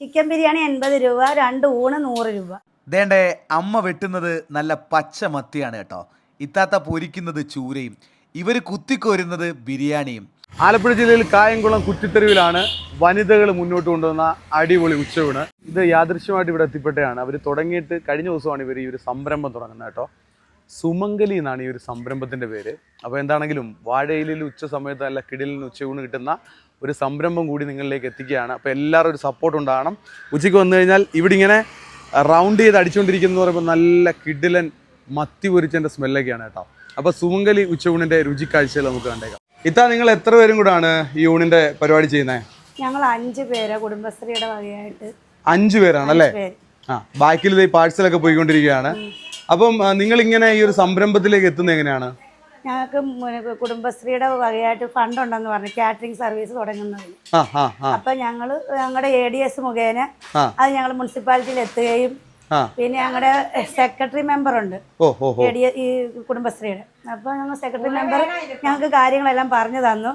Chicken biryani എൺപത് രൂപ രണ്ട് ഊണ് നൂറ് രൂപ. ദേണ്ടേ അമ്മ വെട്ടുന്നത് നല്ല പച്ച മത്തിയാണ് കേട്ടോ. ഇത്താത്ത പൊരിക്കുന്നത് ചൂരയും. ഇവർ കുത്തിക്കോരുന്നത് ബിരിയാണിയും. ആലപ്പുഴ ജില്ലയിൽ കായംകുളം കുറ്റിത്തെരുവിലാണ് വനിതകൾ മുന്നോട്ട് കൊണ്ടുവന്ന അടിപൊളി ഉച്ചയൂണ് ഇത് യാദൃശ്യമായിട്ട് ഇവിടെ എത്തിപ്പെട്ടതാണ്. അവർ തുടങ്ങിയിട്ട് കഴിഞ്ഞ ദിവസമാണ് ഇവർ ഈ ഒരു സംരംഭം തുടങ്ങുന്നത് കേട്ടോ. സുമംഗലി എന്നാണ് ഈ ഒരു സംരംഭത്തിന്റെ പേര്. അപ്പോൾ എന്താണെങ്കിലും വാഴയിലിൽ ഉച്ച സമയത്ത് അല്ല കിടിലിന് ഉച്ചയൂണ് കിട്ടുന്ന ഒരു സംരംഭം കൂടി നിങ്ങളിലേക്ക് എത്തിക്കുകയാണ്. അപ്പോൾ എല്ലാവരും ഒരു സപ്പോർട്ട് ഉണ്ടാകണം. ഉച്ചയ്ക്ക് വന്നു കഴിഞ്ഞാൽ ഇവിടെ ഇങ്ങനെ റൗണ്ട് ചെയ്ത് അടിച്ചുകൊണ്ടിരിക്കുന്നു പറയുമ്പോൾ നല്ല കിടിലൻ മത്തി പൊരിച്ചതിന്റെ സ്മെല്ലൊക്കെയാണ് കേട്ടോ. അപ്പോൾ സുമംഗലി ഉച്ചയൂണിന്റെ രുചിക്കാഴ്ചകൾ നമുക്ക് കണ്ടേക്കാം. ഇത്താ നിങ്ങൾ എത്ര പേരും കൂടാണ് ഈ ഊണിന്റെ പരിപാടി ചെയ്യുന്നത്? ഞങ്ങൾ അഞ്ച് പേര് കുടുംബശ്രീയുടെ വകയായിട്ട്. അഞ്ചു പേരാണല്ലേ അല്ലേ? ആ ബാക്കിൽ പാഴ്സലൊക്കെ പോയിക്കൊണ്ടിരിക്കുകയാണ്. അപ്പം നിങ്ങൾ ഇങ്ങനെ ഈ ഒരു സംരംഭത്തിലേക്ക് എത്തുന്നത് എങ്ങനെയാണ്? ഞങ്ങൾക്ക് കുടുംബശ്രീയുടെ വകയായിട്ട് ഫണ്ട് ഉണ്ടെന്ന് പറഞ്ഞു. കാറ്ററിംഗ് സർവീസ് തുടങ്ങുന്നത് അപ്പൊ ഞങ്ങൾ ഞങ്ങളുടെ എ ഡി എസ് മുഖേന അത് ഞങ്ങൾ മുനിസിപ്പാലിറ്റിയിൽ എത്തുകയും പിന്നെ ഞങ്ങളുടെ സെക്രട്ടറി മെമ്പർ ഉണ്ട്. ഈ കുടുംബശ്രീയുടെ. അപ്പൊ ഞങ്ങൾ സെക്രട്ടറി മെമ്പർ ഞങ്ങൾക്ക് കാര്യങ്ങളെല്ലാം പറഞ്ഞു തന്നു.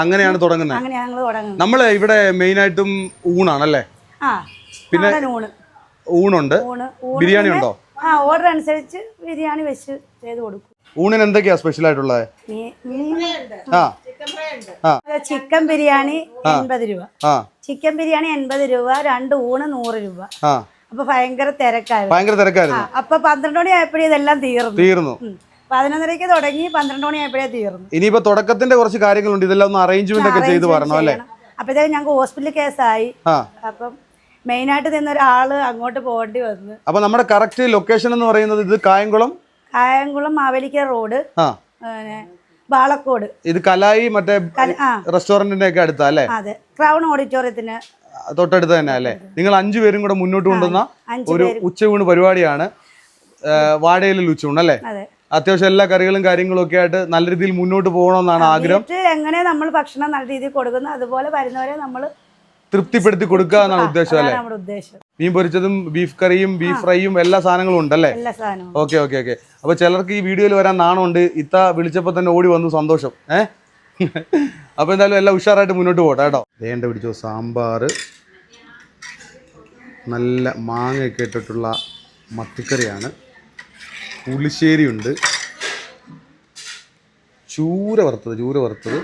അങ്ങനെയാണ് തുടങ്ങുന്നത് അങ്ങനെ ഞങ്ങൾ തുടങ്ങുന്നത് നമ്മൾ ഇവിടെ മെയിൻ ആയിട്ടും ഊണാണല്ലേ? ആ പിന്നെ- ഊണ്. ഊണുണ്ട്. ഊണ് ഊണ് ബിരിയാണി ഉണ്ടോ? ആ ഓർഡർ അനുസരിച്ച് ബിരിയാണി വെച്ച് ചെയ്ത് കൊടുക്കും. ഊണിന് എന്തൊക്കെയാ സ്പെഷ്യൽ ആയിട്ടുള്ളത് ആ. ആ. ചിക്കൻ ബിരിയാണി എൺപത് രൂപ. ആ. ചിക്കൻ ബിരിയാണി എൺപത് രൂപ രണ്ട് ഊണ് നൂറ് രൂപ. ആ. അപ്പൊ ഭയങ്കര തിരക്കായിരുന്നു. ഭയങ്കര തിരക്കായിരുന്നു. അപ്പൊ പന്ത്രണ്ട് മണി ആയപ്പോഴേ ഇതെല്ലാം തീർന്നു. തീർന്നു. പതിനൊന്നരക്ക് പതിനൊന്നരയ്ക്ക് തുടങ്ങി പന്ത്രണ്ട് മണി ആയപ്പോഴേ തീർന്നു. ഇനിയിപ്പോ തുടക്കത്തിന്റെ കുറച്ച് കാര്യങ്ങളുണ്ട്. ഇതെല്ലാം ഒന്ന് അറേഞ്ച്മെന്റ് ഒക്കെ ചെയ്ത് വരണം അല്ലേ? അപ്പോഴത്തേക്ക് ഞങ്ങൾക്ക് ഹോസ്പിറ്റൽ കേസായി അപ്പം മെയിനായിട്ട് നിന്ന ഒരാൾ അങ്ങോട്ട് പോകേണ്ടി വന്നു. അപ്പൊ നമ്മുടെ കറക്റ്റ് ലൊക്കേഷൻ എന്ന് പറയുന്നത് ഇത് കായംകുളം? കായംകുളം മാവേലിക്കര റോഡ്. ആ. പിന്നെ ബാളക്കോട്. ഇത് കലായി മറ്റേ കല- ആ. റെസ്റ്റോറന്റിന്റെ ഒക്കെ അടുത്താ അല്ലേ? അതെ. ക്രൗൺ ഓഡിറ്റോറിയത്തിന്. തൊട്ടടുത്ത് തന്നെ അല്ലേ? നിങ്ങൾ അഞ്ചു പേരും കൂടെ മുന്നോട്ട് കൊണ്ടുവന്ന അഞ്ച് ഒരു ഉച്ചയൂണ് പരിപാടിയാണ്. ആ, വാഴയിലിൽ ഉച്ചയൂണ് അല്ലേ? അതെ. അത്യാവശ്യം എല്ലാ കറികളും കാര്യങ്ങളും ഒക്കെ ആയിട്ട് നല്ല രീതിയിൽ മുന്നോട്ട് പോകണമെന്നാണ് ആഗ്രഹം. വീട്ടിൽ എങ്ങനെ നമ്മൾ ഭക്ഷണം നല്ല രീതിയിൽ കൊടുക്കുന്നു അതുപോലെ വരുന്നവരെ നമ്മൾ തൃപ്തിപ്പെടുത്തി കൊടുക്കുക എന്നാണ് ഉദ്ദേശം അല്ലേ? മീൻ പൊരിച്ചതും ബീഫ് കറിയും ബീഫ് ഫ്രൈയും എല്ലാ സാധനങ്ങളും ഉണ്ടല്ലേ? Okay okay okay. അപ്പൊ ചിലർക്ക് ഈ വീഡിയോയിൽ വരാൻ നാണമുണ്ട് ഇത്ത വിളിച്ചപ്പോ തന്നെ ഓടി വന്നു സന്തോഷം. ഏ? അപ്പൊ എന്തായാലും എല്ലാം ഉഷാറായിട്ട് മുന്നോട്ട് പോട്ടെ കേട്ടോ. വേണ്ട പിടിച്ചോ സാമ്പാർ. നല്ല മാങ്ങയൊക്കെ ഇട്ടിട്ടുള്ള മത്തിക്കറിയാണ്. പുളിശ്ശേരി ഉണ്ട്. ചൂര വറുത്തത് ചൂര വറുത്തത്.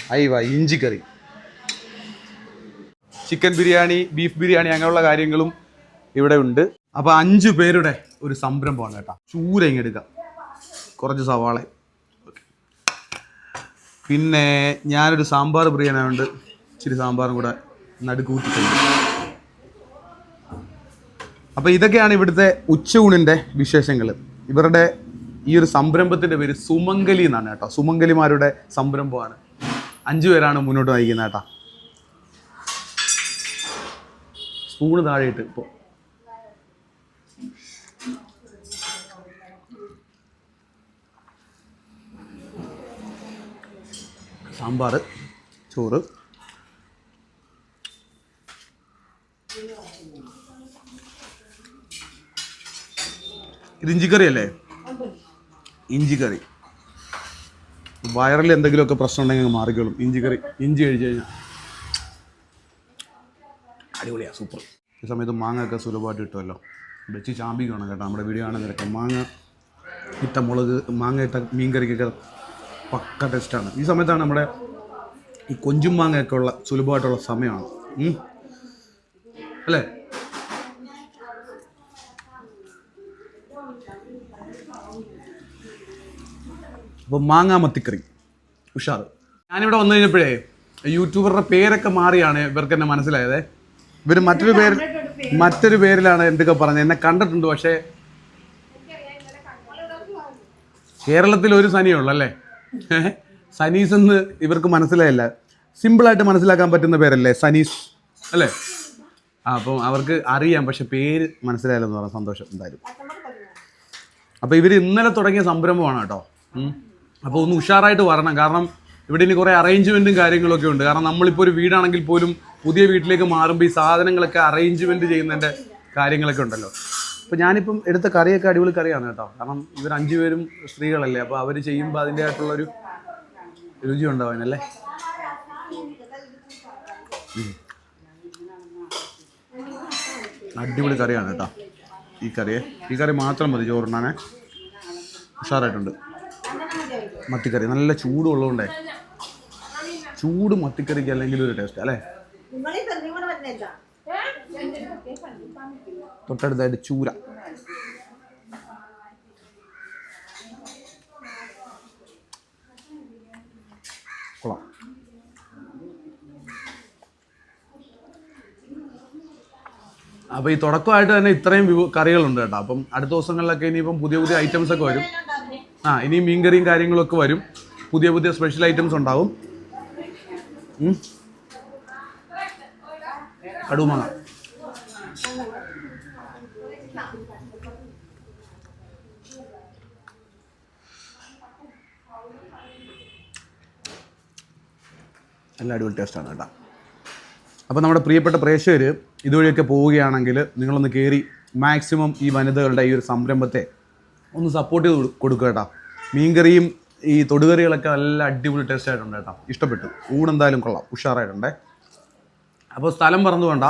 അയ്യവ ഇഞ്ചിക്കറി. ചിക്കൻ ബിരിയാണി ബീഫ് ബിരിയാണി അങ്ങനെയുള്ള കാര്യങ്ങളും ഇവിടെ ഉണ്ട്. അപ്പോൾ അഞ്ചു പേരുടെ ഒരു സംരംഭമാണ് കേട്ടോ. ചൂര ഇങ്ങ് എടുക്കാം കുറച്ച് സവാള. പിന്നെ ഞാനൊരു സാമ്പാർ പ്രിയനായതുകൊണ്ട് ഇച്ചിരി സാമ്പാറും കൂടെ നടുക്കൂട്ടിട്ടുണ്ട്. അപ്പോൾ ഇതൊക്കെയാണ് ഇവിടുത്തെ ഉച്ചയൂണിന്റെ വിശേഷങ്ങൾ ഇവരുടെ ഈ ഒരു സംരംഭത്തിന്റെ പേര് സുമംഗലി എന്നാണ് കേട്ടോ. സുമംഗലിമാരുടെ സംരംഭമാണ്. അഞ്ചു പേരാണ് മുന്നോട്ട് നയിക്കുന്നത് കേട്ടോ. സ്പൂണ് താഴെയിട്ട് ഇപ്പോൾ സാമ്പാർ ചോറ്. ഇഞ്ചിക്കറി അല്ലേ ഇഞ്ചിക്കറി. വയറിൽ എന്തെങ്കിലുമൊക്കെ പ്രശ്നം ഉണ്ടെങ്കിൽ മാറിക്കോളും. ഇഞ്ചിക്കറി ഇഞ്ചി കഴിച്ചു കഴിഞ്ഞാൽ അടിപൊളിയാണ് സൂപ്പർ ഈ സമയത്ത് മാങ്ങയൊക്കെ സുലഭമായിട്ട് കിട്ടുമല്ലോ. വെച്ച് ചാമ്പിക്കണം കേട്ടോ നമ്മുടെ വീഡിയോ ആണെന്നൊക്കെ മാങ്ങ ഇട്ട മുളക് മാങ്ങ ഇട്ട മീൻ കറിക്കൊക്കെ പക്ക ടേസ്റ്റാണ് ഈ സമയത്താണ് നമ്മുടെ ഈ കൊഞ്ചും മാങ്ങയൊക്കെ ഉള്ള സുലഭമായിട്ടുള്ള സമയമാണ്. അല്ലേ? അപ്പോൾ മാങ്ങാ മത്തിക്കറി ഉഷാർ ഞാനിവിടെ വന്നു കഴിഞ്ഞപ്പോഴേ യൂട്യൂബറുടെ പേരൊക്കെ മാറിയാണ് ഇവർക്ക് എന്നെ മനസ്സിലായത്. ഇവർ മറ്റൊരു പേര് മറ്റൊരു പേരിലാണ് എന്തൊക്കെ പറഞ്ഞത്? എന്നെ കണ്ടിട്ടുണ്ട് പക്ഷേ കേരളത്തിൽ ഒരു സനിയുള്ളൂ അല്ലേ? സനീസ് എന്ന് ഇവർക്ക് മനസ്സിലായില്ല. സിമ്പിളായിട്ട് മനസ്സിലാക്കാൻ പറ്റുന്ന പേരല്ലേ സനീസ് അല്ലേ? അപ്പം അവർക്ക് അറിയാം പക്ഷെ പേര് മനസ്സിലായില്ലെന്ന് പറഞ്ഞ സന്തോഷം എന്തായാലും. അപ്പോൾ ഇവർ ഇന്നലെ തുടങ്ങിയ സംരംഭമാണ് കേട്ടോ. അപ്പോൾ ഒന്ന് ഉഷാറായിട്ട് വരണം. കാരണം ഇവിടെ ഇനി കുറേ അറേഞ്ച്മെന്റും കാര്യങ്ങളൊക്കെ ഉണ്ട്. കാരണം നമ്മളിപ്പോൾ ഒരു വീടാണെങ്കിൽ പോലും പുതിയ വീട്ടിലേക്ക് മാറുമ്പോൾ ഈ സാധനങ്ങളൊക്കെ അറേഞ്ച്മെന്റ് ചെയ്യുന്നതിന്റെ കാര്യങ്ങളൊക്കെ ഉണ്ടല്ലോ. അപ്പോൾ ഞാനിപ്പം എടുത്ത കറിയൊക്കെ അടിപൊളി കറിയാണ് കേട്ടോ. കാരണം ഇവർ അഞ്ചു പേരും സ്ത്രീകളല്ലേ അപ്പോൾ അവർ ചെയ്യുമ്പോൾ അതിന്റെതായിട്ടുള്ളൊരു രുചി ഉണ്ടാവാനല്ലേ അടിപൊളി കറിയാണ് കേട്ടോ ഈ കറിയെ. ഈ കറി മാത്രം മതി ചോറുണ്ണാനേ. ഉഷാറായിട്ടുണ്ട്. മത്തിക്കറി. നല്ല ചൂടുള്ളതുകൊണ്ടേ ചൂട് മത്തിക്കറിക്ക് അല്ലെങ്കിൽ ഒരു ടേസ്റ്റ് അല്ലേ? തൊട്ടടുത്തായിട്ട് ചൂര. കൊള്ളാം. അപ്പോൾ ഈ തുടക്കമായിട്ട് തന്നെ ഇത്രയും കറികളുണ്ട് കേട്ടോ. അപ്പം അടുത്ത ദിവസങ്ങളിലൊക്കെ ഇനിയിപ്പം പുതിയ പുതിയ ഐറ്റംസ് ഒക്കെ വരും. ആ ഇനി മീൻകറിയും കാര്യങ്ങളൊക്കെ വരും. പുതിയ പുതിയ സ്പെഷ്യൽ ഐറ്റംസ് ഉണ്ടാവും. കടുമാങ്ങ നല്ല അടിപൊളി ടേസ്റ്റാണ് കേട്ടോ. അപ്പോൾ നമ്മുടെ പ്രിയപ്പെട്ട പ്രേക്ഷകർ ഇതുവഴിയൊക്കെ പോവുകയാണെങ്കിൽ നിങ്ങളൊന്ന് കയറി മാക്സിമം ഈ വനിതകളുടെ ഈ ഒരു സംരംഭത്തെ ഒന്ന് സപ്പോർട്ട് ചെയ്ത് കൊടു- കൊടുക്കുക കേട്ടോ. മീൻകറിയും ഈ തൊടുകറികളൊക്കെ നല്ല അടിപൊളി ടേസ്റ്റ് ആയിട്ടുണ്ട് കേട്ടോ. ഇഷ്ടപ്പെട്ടു. ഊണെന്തായാലും കൊള്ളാം. ഉഷാറായിട്ടുണ്ടേ. അപ്പോൾ സ്ഥലം പറഞ്ഞു വേണ്ട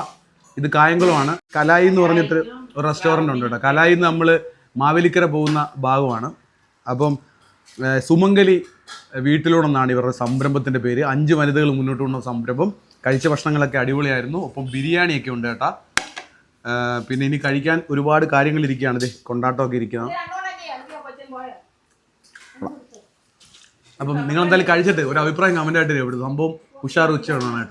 ഇത് കായംകുളമാണ്. കലായി എന്ന് പറഞ്ഞിട്ട് ഒരു റെസ്റ്റോറന്റ് ഉണ്ട് കേട്ടോ. കലായി നമ്മൾ മാവേലിക്കര പോകുന്ന ഭാഗമാണ്. അപ്പം സുമംഗലി വീട്ടിലൂടെന്നാണ് ഇവരുടെ സംരംഭത്തിന്റെ പേര്. അഞ്ച് വനിതകൾ മുന്നോട്ട് കൊണ്ടുവന്ന സംരംഭം. കഴിച്ച ഭക്ഷണങ്ങളൊക്കെ അടിപൊളിയായിരുന്നു. ഒപ്പം ബിരിയാണിയൊക്കെ ഉണ്ട് കേട്ടാ. പിന്നെ ഇനി കഴിക്കാൻ ഒരുപാട് കാര്യങ്ങൾ ഇരിക്കുകയാണ്. ഇത് കൊണ്ടാട്ടമൊക്കെ ഇരിക്കുന്നത് അപ്പം നിങ്ങൾ എന്തായാലും കഴിച്ചിട്ട് ഒരു അഭിപ്രായം കമന്റ് ആയിട്ട് രേഖപ്പെടുത്തും സംഭവം ഉഷാർ ഉച്ചയാണ് കേട്ടോ.